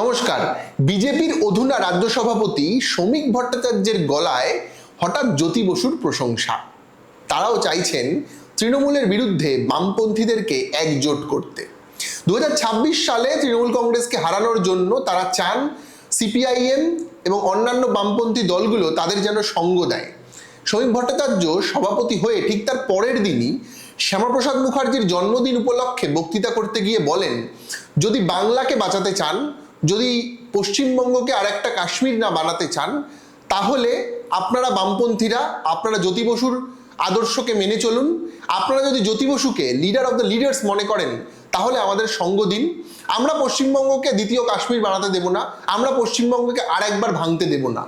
নমস্কার। বিজেপির অধুনা রাজ্য সভাপতি শ্রমিক ভট্টাচার্যের গলায় হঠাৎ জ্যোতি বসুর প্রশংসা। তারাও চাইছেন তৃণমূলের বিরুদ্ধে বামপন্থীদেরকে একজোট করতে। দুহাজার ছাব্বিশ সালে তৃণমূল কংগ্রেসকে হারানোর জন্য তারা চান সিপিআইএম এবং অন্যান্য বামপন্থী দলগুলো তাদের যেন সঙ্গ দেয়। শ্রমিক ভট্টাচার্য সভাপতি হয়ে ঠিক তার পরের দিনই শ্যামাপ্রসাদ মুখার্জির জন্মদিন উপলক্ষে বক্তৃতা করতে গিয়ে বলেন, যদি বাংলাকে বাঁচাতে চান যদি পশ্চিমবঙ্গকে আর একটা কাশ্মীর না বানাতে চান, তাহলে আপনারা বামপন্থীরা, আপনারা জ্যোতি বসুর আদর্শকে মেনে চলুন। আপনারা যদি জ্যোতি বসুকে লিডার অফ দ্য লিডার্স মনে করেন, তাহলে আমাদের সঙ্গ দিন। আমরা পশ্চিমবঙ্গকে দ্বিতীয় কাশ্মীর বানাতে দেব না, আমরা পশ্চিমবঙ্গকে আর একবার ভাঙতে দেব না।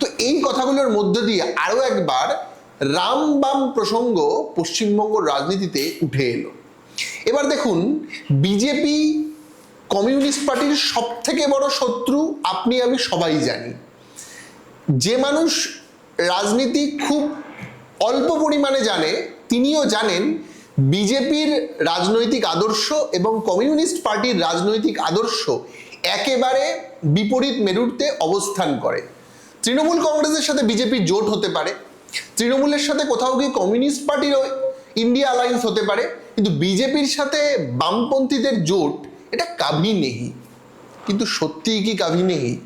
তো এই কথাগুলোর মধ্য দিয়ে আরও একবার রাম বাম প্রসঙ্গ পশ্চিমবঙ্গ রাজনীতিতে উঠে এলো। এবার দেখুন, বিজেপি কমিউনিস্ট পার্টির সব থেকে বড় শত্রু আপনি, আমি সবাই জানি। যে মানুষ রাজনীতি খুব অল্প পরিমাণে জানে, তিনিও জানেন বিজেপির রাজনৈতিক আদর্শ এবং কমিউনিস্ট পার্টির রাজনৈতিক আদর্শ একেবারে বিপরীত মেরুতে অবস্থান করে। তৃণমূল কংগ্রেসের সাথে বিজেপির জোট হতে পারে, তৃণমূলের সাথে কোথাও গিয়ে কমিউনিস্ট পার্টিরও ইন্ডিয়া অ্যালায়েন্স হতে পারে, কিন্তু বিজেপির সাথে বামপন্থীদের জোট এটা কাভি নেহি। কিন্তু সত্যিই কি কাভি নেহি?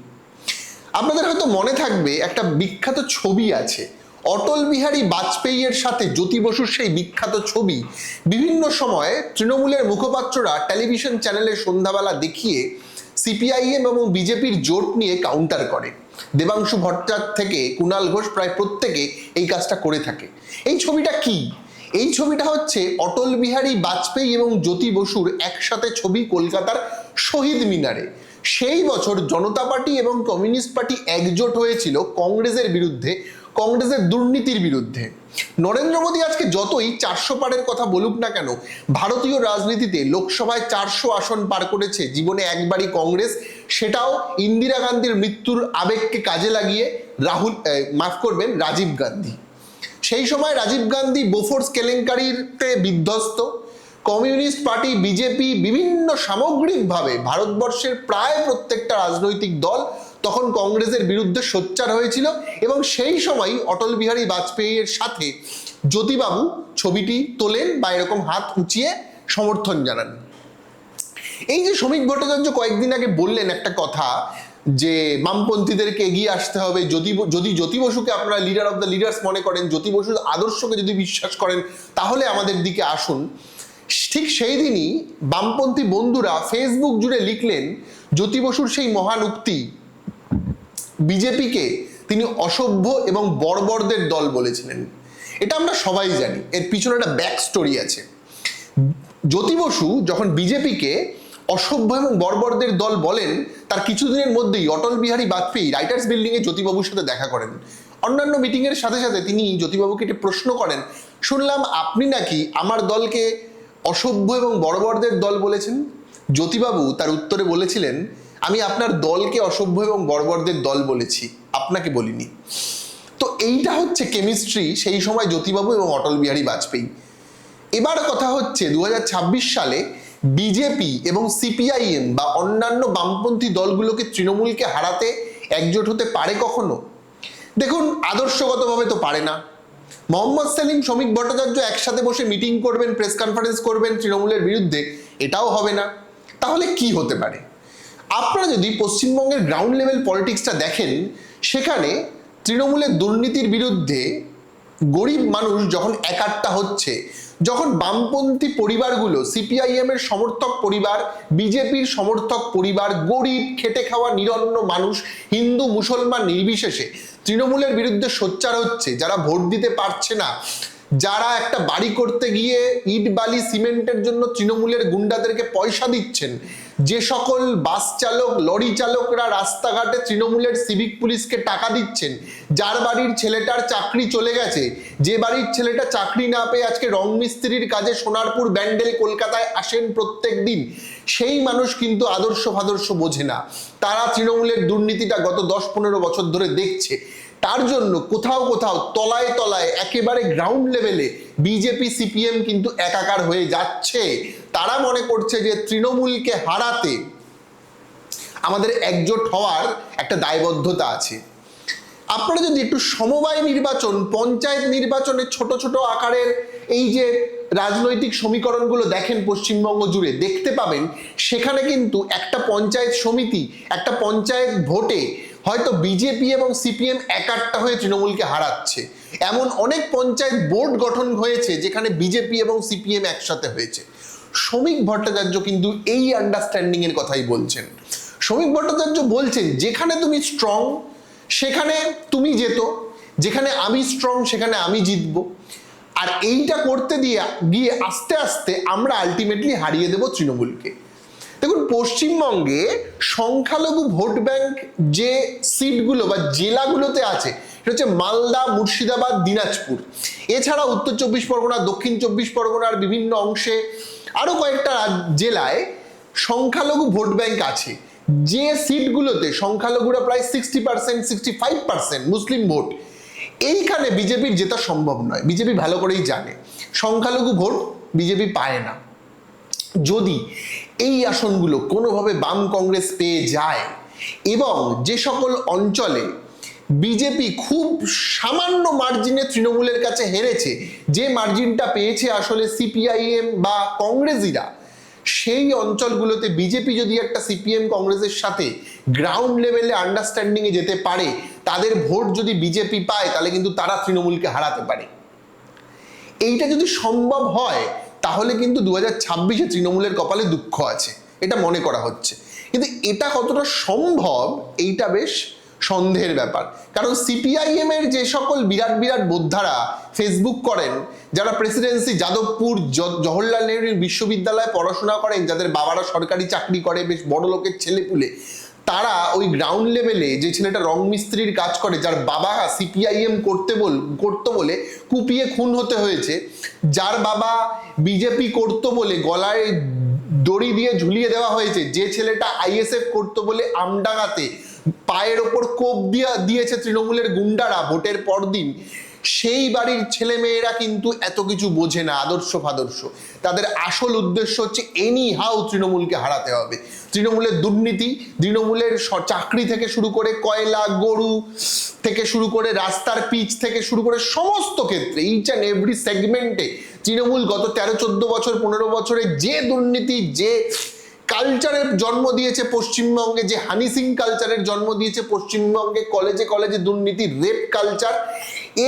আপনাদের হয়তো মনে থাকবে, একটা বিখ্যাত ছবি আছে। অটল বিহারী বাজপেয়ীর সাথে জ্যোতি বসুর সেই বিখ্যাত ছবি। বিভিন্ন সময়ে তৃণমূলের মুখপাত্ররা টেলিভিশন চ্যানেলে সন্ধ্যাবেলা দেখিয়ে সিপিআইএম এবং বিজেপির জোট নিয়ে কাউন্টার করে। দেবাংশু ভট্টাচার্য থেকে কুণাল ঘোষ প্রায় প্রত্যেকে এই কাজটা করে থাকে। এই ছবিটা কি? এই ছবিটা হচ্ছে অটল বিহারী বাজপেয়ী এবং জ্যোতি বসুর একসাথে ছবি কলকাতার শহীদ মিনারে। সেই বছর জনতা পার্টি এবং কমিউনিস্ট পার্টি একজোট হয়েছিল কংগ্রেসের বিরুদ্ধে, কংগ্রেসের দুর্নীতির বিরুদ্ধে। নরেন্দ্র মোদী আজকে যতই চারশো পারের কথা বলুক না কেন, ভারতীয় রাজনীতিতে লোকসভায় চারশো আসন পার করেছে, জীবনে একবারই কংগ্রেস। সেটাও ইন্দিরা গান্ধীর মৃত্যুর আবেগকে কাজে লাগিয়ে রাহুল মাফ করবেন, রাজীব গান্ধী। সেই সময় রাজীব গান্ধী বোফোর্স কেলেঙ্কারিতে বিধ্বস্ত। কমিউনিস্ট পার্টি, বিজেপি বিভিন্ন সামগ্রিকভাবে ভারতবর্ষের প্রায় প্রত্যেকটা রাজনৈতিক দল তখন কংগ্রেসের বিরুদ্ধে সোচ্চার হয়েছিল এবং সেই সময় অটল বিহারী বাজপেয়ীর সাথে জ্যোতিবাবু ছবিটি তোলেন বা এরকম হাত উঁচিয়ে সমর্থন জানান। এই যে শ্রমিক ভট্টাচার্য কয়েকদিন আগে বললেন একটা কথা যে বামপন্থীদেরকে এগিয়ে আসতে হবে, যদি যদি জ্যোতি বসুকে আপনারা লিডার অফ দ্য লিডার্স মনে করেন, জ্যোতি বসুর আদর্শকে যদি বিশ্বাস করেন, তাহলে আমাদের দিকে আসুন। ঠিক সেই দিনই বামপন্থী বন্ধুরা ফেসবুক জুড়ে লিখলেন, জ্যোতি বসুর সেই মহান উক্তি, বিজেপিকে তিনি অসভ্য এবং বর্বরদের দল বলেছিলেন। এটা আমরা সবাই জানি, এর পিছনে একটা ব্যাক স্টোরি আছে। জ্যোতি বসু যখন বিজেপিকে অসভ্য এবং বর্বরদের দল বলেন তার কিছুদিনের মধ্যেই অটল বিহারী বাজপেয়ী রাইটার্স বিল্ডিংয়ে জ্যোতিবাবুর সাথে দেখা করেন। অন্যান্য মিটিংয়ের সাথে সাথে তিনি জ্যোতিবাবুকে একটি প্রশ্ন করেন, শুনলাম আপনি নাকি আমার দলকে অসভ্য এবং বর্বরদের দল বলেছেন? জ্যোতিবাবু তার উত্তরে বলেছিলেন, আমি আপনার দলকে অসভ্য এবং বর্বরদের দল বলেছি, আপনাকে বলিনি। তো এইটা হচ্ছে কেমিস্ট্রি, সেই সময় জ্যোতিবাবু এবং অটল বিহারী বাজপেয়ী। এবার কথা হচ্ছে দু হাজার ছাব্বিশ সালে বিজেপি এবং সিপিআইএম বা অন্যান্য বামপন্থী দলগুলোকে তৃণমূলকে হারাতে একজোট হতে পারে কখনো? দেখুন, আদর্শগতভাবে তো পারে না। মোহাম্মদ সেলিম, শ্রমিক ভট্টাচার্য একসাথে বসে মিটিং করবেন, প্রেস কনফারেন্স করবেন তৃণমূলের বিরুদ্ধে, এটাও হবে না। তাহলে কি হতে পারে? আপনারা যদি পশ্চিমবঙ্গের গ্রাউন্ড লেভেল পলিটিক্সটা দেখেন, সেখানে তৃণমূলের দুর্নীতির বিরুদ্ধে গরিব মানুষ যখন একাট্টা হচ্ছে যখন বামপন্থী পরিবারগুলো সিপিআইএম এর সমর্থক পরিবার বিজেপির সমর্থক পরিবার, গরিব, খেটে খাওয়া নিরন্ন মানুষ, হিন্দু, মুসলমান নির্বিশেষে তৃণমূলের বিরুদ্ধে সোচ্চার হচ্ছে, যারা ভোট দিতে পারছে না যারা একটা বাড়ি করতে গিয়ে ইট, বালি, সিমেন্টের জন্য তৃণমূলের গুন্ডাদেরকে পয়সা দিচ্ছেন, যে সকল বাস চালক, লরি চালকরা রাস্তাঘাটে তৃণমূলের সিভিক পুলিশকে টাকা দিচ্ছেন, যার বাড়ির ছেলেটার চাকরি চলে গেছে, যে বাড়ির ছেলেটা চাকরি না পেয়ে আজকে রং মিস্ত্রির কাজে সোনারপুর ব্যান্ডেল কলকাতায় আসেন প্রত্যেক দিন, সেই মানুষ কিন্তু আদর্শ ফাদর্শ বোঝে না। তারা তৃণমূলের দুর্নীতিটা গত দশ পনেরো বছর ধরে দেখছে। তার জন্য কোথাও কোথাও তলায় তলায় একেবারে গ্রাউন্ড লেভেলে বিজেপি সিপিএম কিন্তু একাকার হয়ে যাচ্ছে। তারা মনে করছে যে তৃণমূলকে হারাতে আমাদের একজোট হওয়ার একটা দায়বদ্ধতা আছে। আপনারা যদি একটু সমবায় নির্বাচন, পঞ্চায়েত নির্বাচনে ছোট ছোট আকারের এই যে রাজনৈতিক সমীকরণগুলো দেখেন পশ্চিমবঙ্গ জুড়ে, দেখতে পাবেন, সেখানে কিন্তু একটা পঞ্চায়েত সমিতি, একটা পঞ্চায়েত ভোটে হয়তো বিজেপি এবং সিপিএম একাট্টা হয়ে তৃণমূলকে হারাচ্ছে। এমন অনেক পঞ্চায়েত বোর্ড গঠন হয়েছে যেখানে বিজেপি এবং সিপিএম একসাথে হয়েছে। শ্রমিক ভট্টাচার্য কিন্তু এই আন্ডারস্ট্যান্ডিং এর কথাই বলছেন। শ্রমিক ভট্টাচার্য বলছেন, যেখানে তুমি স্ট্রং সেখানে তুমি যেত যেখানে আমি স্ট্রং সেখানে আমি জিতব। আর এইটা করতে দিয়ে, গিয়ে আস্তে আস্তে আমরা আলটিমেটলি হারিয়ে দেব তৃণমূলকে। দেখুন, পশ্চিমবঙ্গে সংখ্যালঘু ভোট ব্যাংক যে সিটগুলো বা জেলাগুলোতে আছে, সেটা হচ্ছে মালদা, মুর্শিদাবাদ, দিনাজপুর। এছাড়া উত্তর চব্বিশ পরগনা, দক্ষিণ চব্বিশ পরগনার বিভিন্ন অংশে আরও কয়েকটা জেলায় সংখ্যালঘু ভোট ব্যাংক আছে। যে সিটগুলোতে সংখ্যালঘুরা প্রায় sixty percent sixty five percent মুসলিম ভোট, এইখানে বিজেপির জেতা সম্ভব নয়। বিজেপি ভালো করেই জানে। সংখ্যালঘু ভোট বিজেপি পায় না। যদি এই আসনগুলো কোনোভাবে বাম কংগ্রেস পেয়ে যায়। এবং যে সকল অঞ্চলে বিজেপি খুব সামান্য মার্জিনে তৃণমূলের কাছে হেরেছে, যে মার্জিনটা পেয়েছে আসলে সিপিআইএম বা কংগ্রেসিরা, সেই অঞ্চলগুলোতে বিজেপি যদি একটা সিপিএম কংগ্রেসের সাথে গ্রাউন্ড লেভেলে আন্ডারস্ট্যান্ডিংয়ে যেতে পারে, তাদের ভোট যদি বিজেপি পায়, তাহলে কিন্তু তারা তৃণমূলকে হারাতে পারে। এইটা যদি সম্ভব হয় তাহলে কিন্তু দু হাজার ছাব্বিশে তৃণমূলের কপালে দুঃখ আছে, এটা মনে করা হচ্ছে। কিন্তু এটা কতটা সম্ভব, এইটা বেশ সন্দেহের ব্যাপার। কারণ সিপিআইএম এর যে সকল বিরাট বিরাট বোদ্ধারা ফেসবুক করেন, যারা প্রেসিডেন্সি যাদবপুর জওহরলাল নেহরু বিশ্ববিদ্যালয়ে পড়াশোনা করেন, যাদের বাবারা সরকারি চাকরি করে, বেশ বড় লোকের ছেলেপুলে তারা ওই গ্রাউন্ড লেভেলে যে ছেলেটা রং মিস্ত্রির কাজ করে, যার বাবা সিপিআইএম করতে বল, করতো বলে কুপিয়ে খুন হতে হয়েছে, যার বাবা বিজেপি করতো বলে গলায় দড়ি দিয়ে ঝুলিয়ে দেওয়া হয়েছে, যে ছেলেটা আইএসএফ করতো বলে আমডাঙ্গাতে পায়ের ওপর কোপ দিয়ে, দিয়েছে তৃণমূলের গুন্ডারা ভোটের পরদিন সেই বাড়ির ছেলে মেয়েরা কিন্তু এত কিছু বোঝে না, আদর্শ ফাদর্শ। তাদের আসল উদ্দেশ্য হচ্ছে এনি হাউ তৃণমূলকে হারাতে হবে। তৃণমূলের দুর্নীতি, তৃণমূলের চাকরি থেকে শুরু করে কয়লা, গরু থেকে শুরু করে রাস্তার পিচ থেকে শুরু করে সমস্ত ক্ষেত্রে ইচ অ্যান্ড এভরি সেগমেন্টে তৃণমূল গত তেরো, চোদ্দ বছর, পনেরো বছরে যে দুর্নীতি, যে কালচারের জন্ম দিয়েছে পশ্চিমবঙ্গে, যে হানি সিং কালচারের জন্ম দিয়েছে পশ্চিমবঙ্গে কলেজে কলেজে দুর্নীতি রেপ কালচার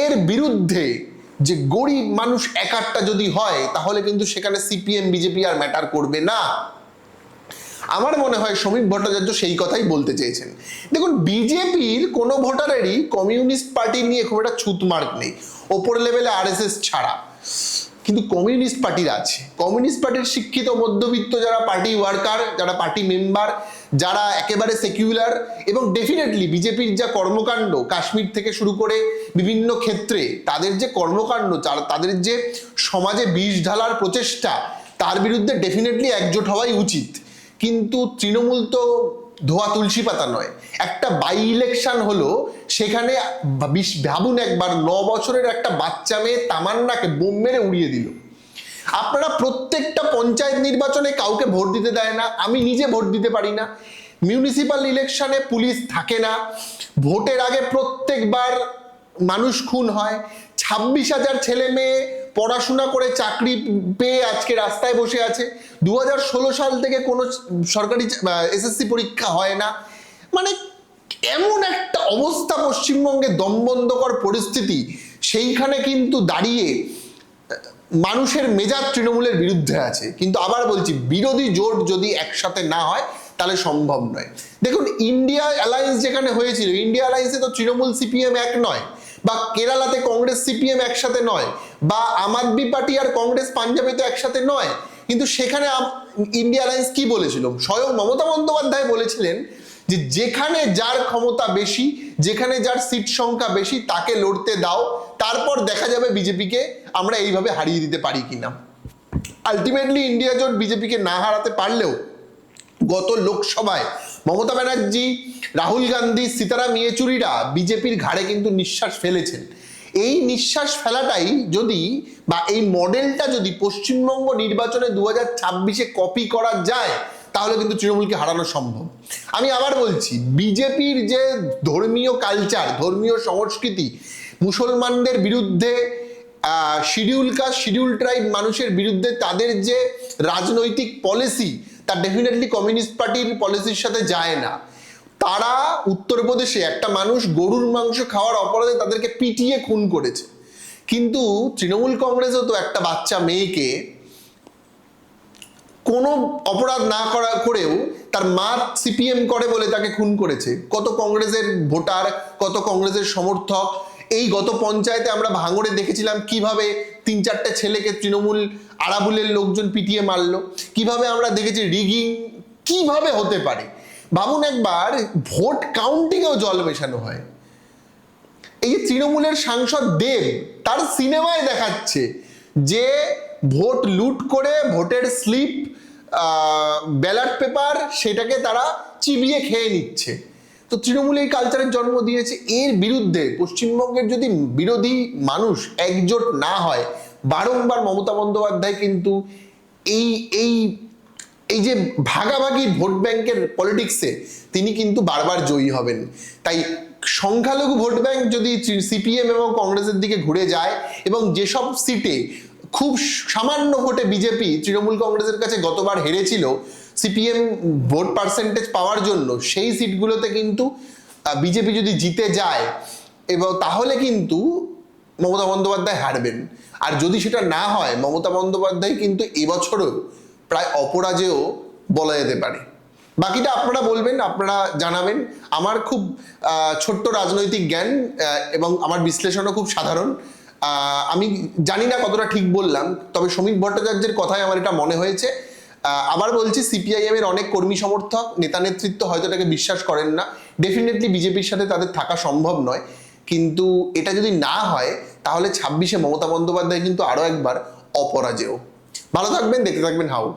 এর বিরুদ্ধে যে গরিব মানুষ একাট্টা যদি হয়, তাহলে কিন্তু সেখানে সিপিএম বিজেপি আর ম্যাটার করবে না। আমার মনে হয় শ্রমিক ভট্টাচার্য সেই কথাই বলতে চেয়েছেন। দেখুন বিজেপির কোনো ভোটারেরই কমিউনিস্ট পার্টি নিয়ে খুব একটা ছুতমার্ক নেই। ওপর লেভেলে আরএসএস ছাড়া। কিন্তু কমিউনিস্ট পার্টির আছে। কমিউনিস্ট পার্টির শিক্ষিত মধ্যবিত্ত যারা পার্টি ওয়ার্কার, যারা পার্টি মেম্বার, যারা একেবারে সেকুলার এবং ডেফিনেটলি বিজেপির যা কর্মকাণ্ড কাশ্মীর থেকে শুরু করে বিভিন্ন ক্ষেত্রে তাদের যে কর্মকাণ্ড তাদের যে সমাজে বিষ ঢালার প্রচেষ্টা, তার বিরুদ্ধে ডেফিনেটলি একজোট হওয়াই উচিত। কিন্তু তৃণমূল তো ধোয়া তুলসী পাতা নয়। একটা বাই ইলেকশন হলো, সেখানে ভাবুন একবার, ন বছরের একটা বাচ্চা মেয়ে তামান্নাকে বোম মেরে উড়িয়ে দিল। আপনারা প্রত্যেকটা পঞ্চায়েত নির্বাচনে কাউকে ভোট দিতে দেয় না, আমি নিজে ভোট দিতে পারি না। মিউনিসিপাল ইলেকশনে পুলিশ থাকে না, ভোটের আগে প্রত্যেকবার মানুষ খুন হয় ছাব্বিশ হাজার ছেলে মেয়ে পড়াশোনা করে চাকরি পেয়ে আজকে রাস্তায় বসে আছে। দু হাজার ষোলো সাল থেকে কোনো সরকারি এসএসসি পরীক্ষা হয় না। মানে এমন একটা অবস্থা পশ্চিমবঙ্গে দমবন্ধকর পরিস্থিতি, সেইখানে কিন্তু দাঁড়িয়ে মানুষের মেজাজ তৃণমূলের বিরুদ্ধে আছে। কিন্তু আবার বলছি, বিরোধী জোট যদি একসাথে না হয়, তাহলে সম্ভব নয়। দেখুন ইন্ডিয়া অ্যালায়েন্স যেখানে হয়েছিল ইন্ডিয়া অ্যালায়েন্সে তো তৃণমূল সিপিএম এক নয়। বা কেরালাতে কংগ্রেস, সিপিএম একসাথে নয়, বা আম আদমি পার্টি আর কংগ্রেস পাঞ্জাবে তো একসাথে নয়, কিন্তু সেখানে ইন্ডিয়া অ্যালায়েন্স কি বলেছিল? স্বয়ং মমতা বন্দ্যোপাধ্যায় বলেছিলেন যে যেখানে যার ক্ষমতা বেশি, যেখানে যার সিট সংখ্যা বেশি, তাকে লড়তে দাও, তারপর দেখা যাবে বিজেপিকে আমরা এইভাবে হারিয়ে দিতে পারি কিনা। আলটিমেটলি ইন্ডিয়া জোট বিজেপিকে না হারাতে পারলেও গত লোকসভায় মমতা ব্যানার্জি, রাহুল গান্ধী, সীতারাম ইয়েচুরিরা বিজেপির ঘাড়ে কিন্তু নিঃশ্বাস ফেলেছেন। এই নিঃশ্বাস ফেলাটাই যদি বা এই মডেলটা যদি পশ্চিমবঙ্গ নির্বাচনে দু হাজার ছাব্বিশে কপি করা যায়, তাহলে কিন্তু তৃণমূলকে হারানো সম্ভব। আমি আবার বলছি, বিজেপির যে ধর্মীয় কালচার ধর্মীয় সংস্কৃতি, মুসলমানদের বিরুদ্ধে শিডিউল কাস্ট শিডিউল ট্রাইব মানুষের বিরুদ্ধে তাদের যে রাজনৈতিক পলিসি তা ডেফিনেটলি কমিউনিস্ট পার্টির পলিসির সাথে যায় না। তারা উত্তরপ্রদেশে একটা মানুষ গরুর মাংস খাওয়ার অপরাধে তাদেরকে পিটিয়ে খুন করেছে। কিন্তু তৃণমূল কংগ্রেসও তো একটা বাচ্চা মেয়েকে কোনো অপরাধ না করা করেও তার মা সিপিএম করে বলে তাকে খুন করেছে। কত কংগ্রেসের ভোটার, কত কংগ্রেসের সমর্থক এই গত পঞ্চায়েতে আমরা ভাঙড়ে দেখেছিলাম কীভাবে তিন চারটে ছেলেকে তৃণমূল আরাবুলের লোকজন পিটিয়ে মারলো, কীভাবে আমরা দেখেছি রিগিং কীভাবে হতে পারে। ভাবুন একবার, ভোট কাউন্টিংয়েও জল মেশানো হয়। এই যে তৃণমূলের সাংসদ দেব, তার সিনেমায় দেখাচ্ছে যে ভোট লুট করে ভোটের স্লিপ ব্যালট পেপার সেটাকে তারা চিবিয়ে খেয়ে নিচ্ছে। তো তৃণমূল এই কালচারের জন্ম দিয়েছে। এর বিরুদ্ধে পশ্চিমবঙ্গের যদি বিরোধী মানুষ একজোট না হয়, বারংবার মমতা বন্দ্যোপাধ্যায় কিন্তু এই এই এই যে ভাগাভাগি ভোট ব্যাংকের পলিটিক্সে তিনি কিন্তু বারবার জয়ী হবেন। তাই সংখ্যালঘু ভোট ব্যাংক যদি সিপিএম এবং কংগ্রেসের দিকে ঘুরে যায় এবং যেসব সিটে খুব সামান্য ভোটে বিজেপি, তৃণমূল কংগ্রেসের কাছে গতবার হেরেছিল সিপিএম ভোট পার্সেন্টেজ পাওয়ার জন্য সেই সিটগুলোতে কিন্তু বিজেপি যদি জিতে যায়, এবং তাহলে কিন্তু মমতা বন্দ্যোপাধ্যায় হারবেন। আর যদি সেটা না হয়, মমতা বন্দ্যোপাধ্যায় কিন্তু এবছরও প্রায় অপরাজেয় বলা যেতে পারে। বাকিটা আপনারা বলবেন, আপনারা জানাবেন। আমার খুব ছোট্ট রাজনৈতিক জ্ঞান এবং আমার বিশ্লেষণও খুব সাধারণ। আমি জানি না কতটা ঠিক বললাম, তবে শ্রমিক ভট্টাচার্যের কথায় আমার এটা মনে হয়েছে। আবার বলছি সিপিআইএম এর অনেক কর্মী সমর্থক, নেতা নেতৃত্ব হয়তো এটাকে বিশ্বাস করেন না। ডেফিনেটলি বিজেপির সাথে তাদের থাকা সম্ভব নয়। কিন্তু এটা যদি না হয়, তাহলে ছাব্বিশে মমতা বন্দ্যোপাধ্যায় কিন্তু আরও একবার অপরাজেয়। ভালো থাকবেন, দেখতে থাকবেন, হাউ।